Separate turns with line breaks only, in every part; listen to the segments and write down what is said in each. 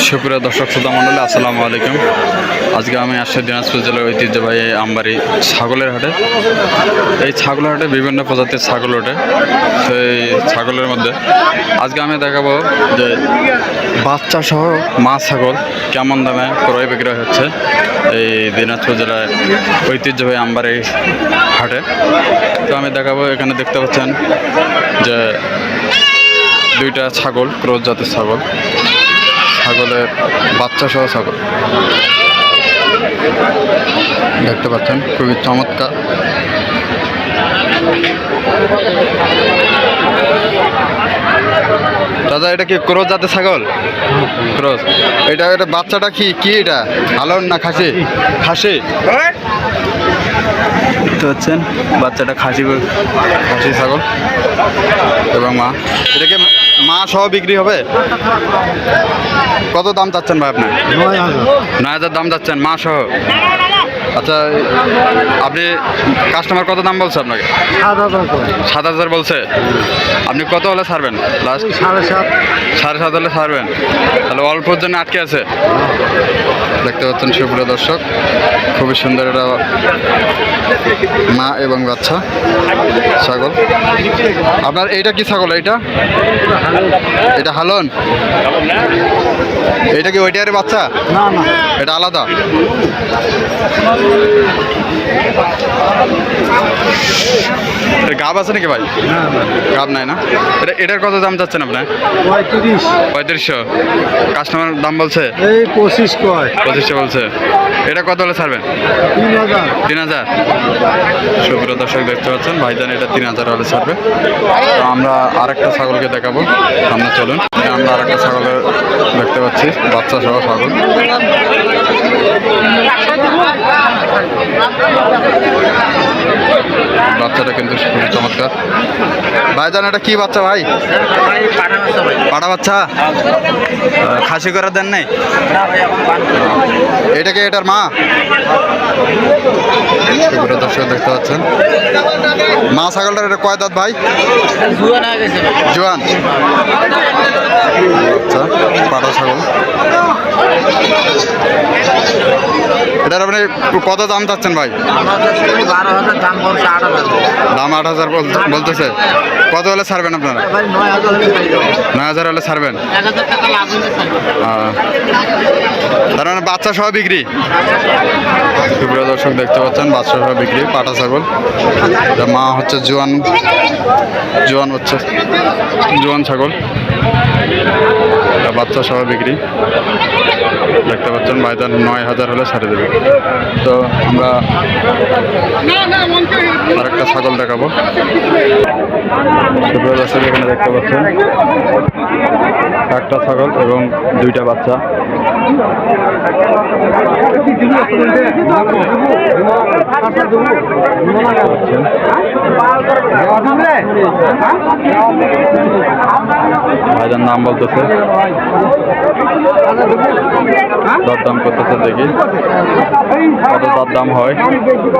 সুপ্রিয় দর্শক, শ্রোতা মণ্ডলী, আসসালামু আলাইকুম। আজকে আমি আসছি দিনাজপুর জেলার ঐতিহ্যবাহী আমবাড়ি ছাগলের হাটে। এই ছাগলের হাটে বিভিন্ন প্রজাতির ছাগল ওঠে। সেই ছাগলের মধ্যে আজকে আমি দেখাবো যে বাচ্চা সহ মা ছাগল কেমন দামে ক্রয় বিক্রয় হচ্ছে এই দিনাজপুর জেলার ঐতিহ্যবাহী আমবাড়ি হাটে। তো আমি দেখাবো, এখানে দেখতে পাচ্ছেন যে দুইটা ছাগল ক্রোজ জাতের ছাগল। ছাগলের বাচ্চা সহ ছাগল। দেখতে পাচ্ছেন, খুবই চমৎকার। দাদা, এটা কি ক্রোজ জাতের ছাগল? ক্রোজ। এটা এটা বাচ্চাটা কি কি এটা? আলন না খাসি? খাসি। দেখতে পাচ্ছেন, বাচ্চাটা খাসি খাসি ছাগল এবং মা। এটাকে মা সহ বিক্রি হবে? কত দাম চাচ্ছেন ভাই আপনি? নয় হাজার। দাম চাচ্ছেন মা সহ আচ্ছা আপনি কাস্টমার কত দাম বলছে আপনাকে? সাত হাজার বলছে? আপনি কত হলে ছাড়বেন লাস্ট
সাড়ে সাত।
সাড়ে সাত হলে ছাড়বেন। তাহলে অল্পর জন্য আটকে আছে। দেখতে পাচ্ছেন সুপ্রিয় দর্শক খুবই সুন্দর এটা মা এবং বাচ্চা ছাগল। আপনার এইটা কি ছাগল এইটা? এটা হালন? এটা কি ওইটার বাচ্চা?
না না।
এটা আলাদা? গাব আছে নাকি ভাই? গাব নাই না? এটা এটার কত দাম চাচ্ছেন আপনার
পঁয়ত্রিশ।
পঁয়ত্রিশশো। কাস্টমার দাম বলছে?
এই পঁচিশ কয়।
পঁচিশশো বলছে। এটা কত হলে ছাড়বেন?
তিন হাজার।
তিন হাজার? সুপ্রিয় দর্শক দেখতে পাচ্ছেন ভাইজান এটা তিন হাজার হলে ছাড়বে। তো আমরা আরেকটা ছাগলকে দেখাবো। সামনে চলুন। আমরা আরেকটা ছাগলের দেখতে পাচ্ছি বাচ্চা সহ ছাগল। বাচ্চাটা কিন্তু খুবই চমৎকার। ভাইজান এটা কি বাচ্চা ভাই? পাড়া বাচ্চা? খাসি করে দেন নাই? এটা কি এটার মা? দর্শক দেখতে পাচ্ছেন। মা ছাগলটার এটা কয় দাঁত ভাই? জোয়ান আচ্ছা পাটা ছাগল। এটার আপনি কত দাম চাচ্ছেন ভাই?
দাম আট হাজার
বলতেছে। কত হলে ছাড়বেন আপনারা?
নয় হাজার হলে
ছাড়বেন। তার মানে বাচ্চা সহ বিক্রি? সুপ্রিয় দর্শক, দেখতে পাচ্ছেন, বাচ্চা সহ বিক্রি, পাটা ছাগল। মা হচ্ছে জোয়ান জোয়ান হচ্ছে জোয়ান ছাগল। বাচ্চা সহ বিক্রি। দেখতে পাচ্ছেন বাইদান নয় হাজার হলে ছাড়ে দেবে। তো আমরা আরেকটা ছাগল দেখাবো। দর্শক, এখানে দেখতে পাচ্ছেন, একটা ছাগল এবং দুইটা বাচ্চা। ভাইজান নাম বলতেছে। দরদাম করতেছে দেখি কত দরদাম হয়।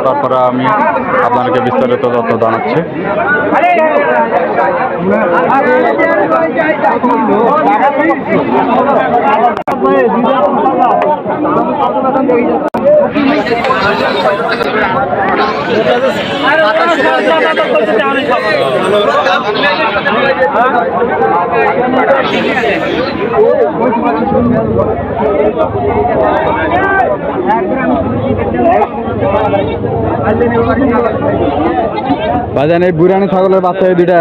তারপরে আমি আপনাদেরকে বিস্তারিত তথ্য জানাচ্ছি। ভাইজান এই বুড়ানি ছাগলের বাচ্চা এই দুইটা?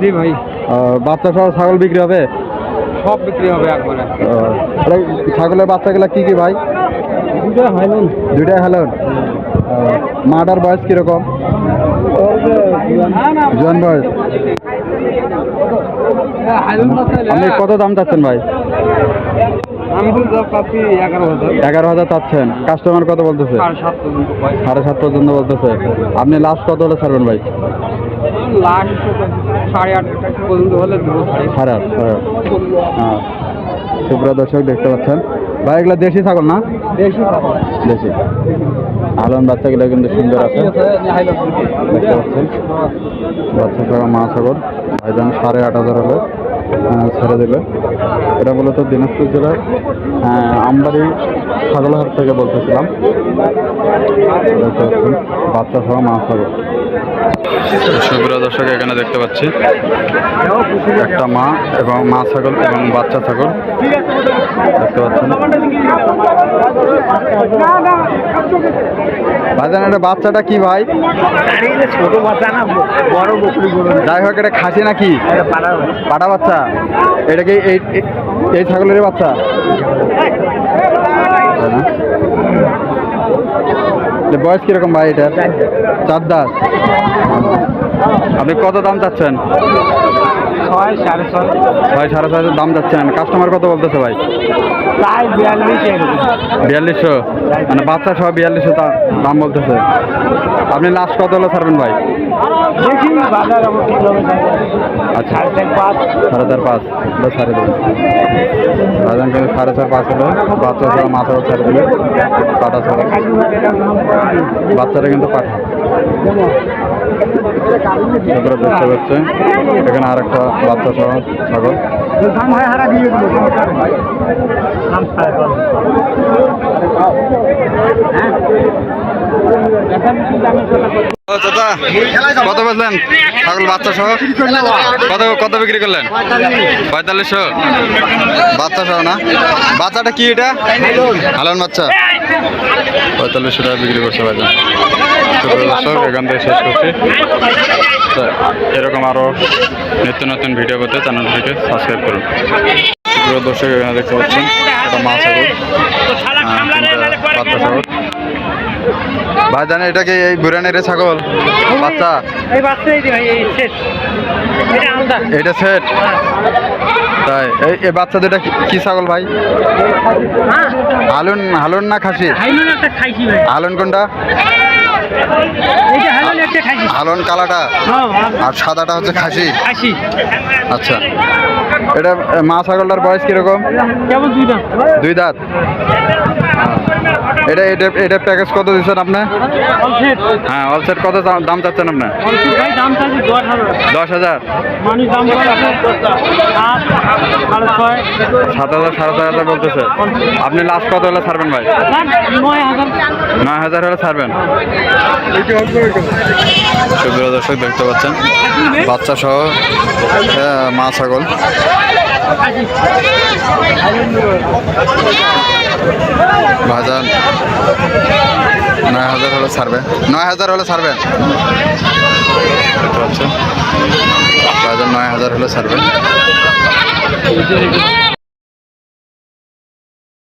জি ভাই।
বাচ্চা সহ ছাগল বিক্রি হবে?
সব বিক্রি হবে একবারে।
ছাগলের বাচ্চাগুলো কি কি ভাই?
দুইটা হাইলেন।
দুইটাই হ্যালো মাটার বয়স কীরকম? জোয়ান বয়স আপনি কত দাম চাচ্ছেন ভাই?
এগারো হাজার
চাচ্ছেন। কাস্টমার কত বলতেছে? সাড়ে সাত পর্যন্ত বলতেছে। আপনি লাস্ট কত হলে ছাড়বেন ভাই?
সাড়ে আট পর্যন্ত হলে
সাড়ে আট। হ্যাঁ। সুপ্রিয় দর্শক দেখতে পাচ্ছেন। ভাই এগুলো দেশি ছাগল না?
পাবো
দেশি। আলন বাচ্চাগুলো কিন্তু সুন্দর আছে। দেখতে পাচ্ছেন। বাচ্চা ছাগল মা ছাগল ভাইজান সাড়ে আট হাজার হলে ছেড়ে দিল এটা মূলত দিনাজপুর জেলার আমবাড়ি ছাগলহাট থেকে বলতেছিলাম। বাচ্চা সহ মা ছাগল সুপ্রিয় দর্শক এখানে দেখতে পাচ্ছি একটা মা এবং মা ছাগল এবং বাচ্চা ছাগল। দেখতে পাচ্ছেন। ভাইজান এটা বাচ্চাটা কি ভাই?
ছোট বাচ্চা না বড় বকরি
যাই হোক এটা খাসি নাকি? পাটা বাচ্চা। এটা কি এই এই- ছাগলের বাচ্চা? বয়স কীরকম ভাই এটা চার দাস আপনি কত দাম চাচ্ছেন?
ছয় সাড়ে ছয়।
ছয় সাড়ে ছয় দাম চাচ্ছেন। কাস্টমার কত বলতেছে ভাই?
প্রায় বিয়াল্লিশ।
বিয়াল্লিশশো? মানে বাচ্চা সহ বিয়াল্লিশশো দাম বলতেছে। আপনি লাস্ট কত হলো ছাড়বেন ভাই? আচ্ছা।
সাড়ে চার পাঁচ।
বা সাড়ে দুই সাড়ে চার পাঁচ হলো। বাচ্চা ছাড়া মাথা ছেড়ে দিলে পাটা সহ বাচ্চারা কিন্তু পাঠা। দেখতে পাচ্ছে এখানে আর একটা বাচ্চা সহ ছাগল।
দাম হয় হারা দিয়ে দেবো দাম
দাদা কত বেচলেন? ছাগল বাচ্চা সহ? কত কত বিক্রি করলেন? পঁয়তাল্লিশশো। বাচ্চা সহ না? বাচ্চাটা কি এটা? হালান বাচ্চা। পঁয়তাল্লিশশো টাকা বিক্রি করছে বাজার সুপ্রিয় দর্শক এখান থেকে শেষ করছি। এরকম আরও নিত্য নতুন ভিডিও পেতে চ্যানেলটিকে সাবস্ক্রাইব করুন। সুপ্রিয় দর্শক এখানে দেখতে পাচ্ছেন এটা ছাগল। ভাই জানে এটা কি এই বুড়ানের ছাগল? বাচ্চা?
এটা
সেট তাই এই বাচ্চা দুটা কি- ছাগল ভাই?
হ্যাঁ।
হালুন হালুন না খাসি? হালুন কোনটা?
একটা
কালাটা?
হ্যাঁ
আর সাদাটা হচ্ছে খাসি? আচ্ছা। এটা মা ছাগলটার বয়স কীরকম?
দুই দাম
দুই দাঁত? এটা এটা এটা প্যাকেজ কত দিচ্ছেন আপনি? হ্যাঁ অলসেট কত দাম চাচ্ছেন আপনি?
দশ হাজার।
সাত হাজার, সাড়ে ছয় হাজার বলতেছে। আপনি লাস্ট কত হলে ছাড়বেন ভাই?
নয় হাজার
হলে ছাড়বেন। সুপ্রিয় দর্শক, দেখতে পাচ্ছেন বাচ্চা সহ মা ছাগল। বাজার নয় হাজার হলে ছাড়বে। নয় হাজার হলে ছাড়বে। পাচ্ছেন বাজার নয় হাজার হলে ছাড়বে।